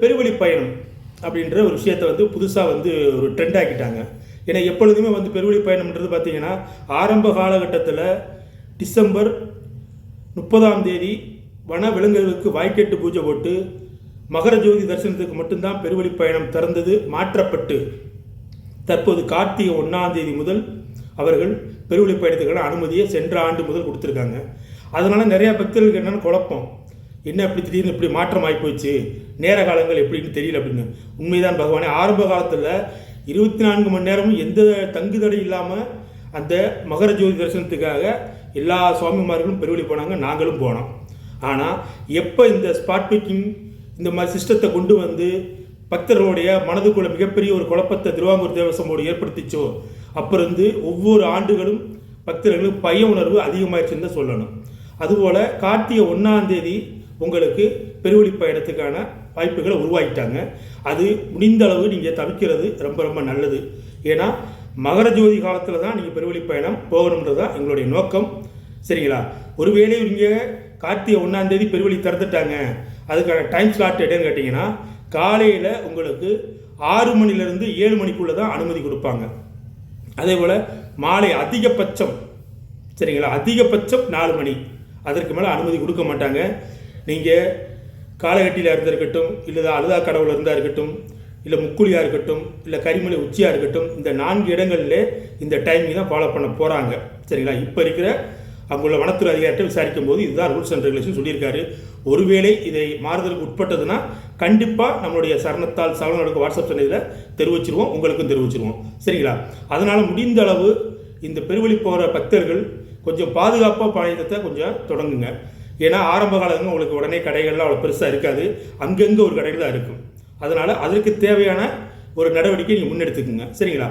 பெருவழி பயணம் அப்படின்ற ஒரு விஷயத்தை வந்து புதுசாக வந்து ஒரு ட்ரெண்ட் ஆக்கிட்டாங்க. ஏன்னா எப்பொழுதுமே வந்து பெருவழி பயணம்ன்றது பார்த்தீங்கன்னா ஆரம்ப காலகட்டத்தில் டிசம்பர் முப்பதாம் தேதி வன விலங்குகளுக்கு வாய்க்கெட்டு பூஜை போட்டு மகர ஜோதி தரிசனத்துக்கு மட்டும்தான் பெருவழி பயணம் திறந்தது மாற்றப்பட்டு. தற்போது கார்த்திகை ஒன்றாம் தேதி முதல் அவர்கள் பெருவழி பயணத்துக்கான அனுமதியை சென்ற ஆண்டு முதல் கொடுத்துருக்காங்க. அதனால் நிறையா பக்தர்களுக்கு என்னென்னு குழப்பம். என்ன இப்படி திடீர்னு இப்படி மாற்றம் ஆகிப்போச்சு நேர காலங்கள் எப்படின்னு தெரியல அப்படின்னு. உண்மைதான் பகவானே ஆரம்ப காலத்தில் இருபத்தி நான்கு மணி நேரமும் எந்த தங்குதடை இல்லாமல் அந்த மகர ஜோதி தரிசனத்துக்காக எல்லா சுவாமிமார்களும் பெருவழி போனாங்க நாங்களும் போனோம். ஆனால் எப்போ இந்த ஸ்பாட் பிக்கிங் இந்த மாதிரி சிஸ்டத்தை கொண்டு வந்து பக்தர்களுடைய மனதுக்குள்ள மிகப்பெரிய ஒரு குழப்பத்தை திருவாங்கூர் தேவசமோடு ஏற்படுத்திச்சோ அப்போ இருந்து ஒவ்வொரு ஆண்டுகளும் பக்தர்களுக்கு பய உணர்வு அதிகமாயிருச்சுன்னு தான் சொல்லணும். அதுபோல் கார்த்திகை ஒன்றாம் தேதி உங்களுக்கு பெருவெளி பயணத்துக்கான வாய்ப்புகளை உருவாக்கிட்டாங்க. அது முடிந்த அளவு நீங்கள் தவிக்கிறது ரொம்ப ரொம்ப நல்லது. ஏன்னா மகர ஜோதி காலத்தில் தான் நீங்கள் பெருவெளி பயணம் போகணுன்றது தான் எங்களுடைய நோக்கம். சரிங்களா? ஒருவேளை நீங்கள் கார்த்திகை ஒன்றாந்தேதி பெருவெளி திறந்துட்டாங்க. அதுக்கான டைம் ஸ்லாட் எடுன்னு கேட்டிங்கன்னா காலையில் உங்களுக்கு ஆறு மணிலேருந்து ஏழு மணிக்குள்ளே தான் அனுமதி கொடுப்பாங்க. அதே போல் மாலை அதிகபட்சம் சரிங்களா? அதிகபட்சம் நாலு மணி. அதற்கு மேலே அனுமதி கொடுக்க மாட்டாங்க. நீங்கள் காலகட்டியில் இருந்தா இருக்கட்டும் இல்லை அழுதா கடவுள் இருந்தால் இருக்கட்டும் இல்லை முக்குழியாக இருக்கட்டும் இல்லை கரிமலை உச்சியாக இருக்கட்டும் இந்த நான்கு இடங்களில் இந்த டைமிங் தான் ஃபாலோ பண்ண போகிறாங்க சரிங்களா? இப்போ இருக்கிற அங்குள்ள வனத்துறை அதிகாரிகிட்ட விசாரிக்கும் போது இதுதான் ரூல்ஸ் அண்ட் ரெகுலேஷன் சொல்லியிருக்காரு. ஒருவேளை இதை மாறுதலுக்கு உட்பட்டதுன்னா கண்டிப்பாக நம்மளுடைய சரணத்தால் சரணம் நடக்க வாட்ஸ்அப் சென்னையில் தெரிவிச்சிருவோம் உங்களுக்கும் தெரிவிச்சிருவோம். சரிங்களா? அதனால் முடிந்த அளவு இந்த பெருவழி போகிற பக்தர்கள் கொஞ்சம் பாதுகாப்பாக பயணத்தை கொஞ்சம் தொடங்குங்க. ஏன்னா ஆரம்ப காலங்க உங்களுக்கு உடனே கடைகள்லாம் அவ்வளோ பெருசாக இருக்காது. அங்கங்கே ஒரு கடைகள் தான் இருக்கும். அதனால் அதற்கு தேவையான ஒரு நடவடிக்கை நீங்கள் முன்னெடுத்துக்குங்க. சரிங்களா?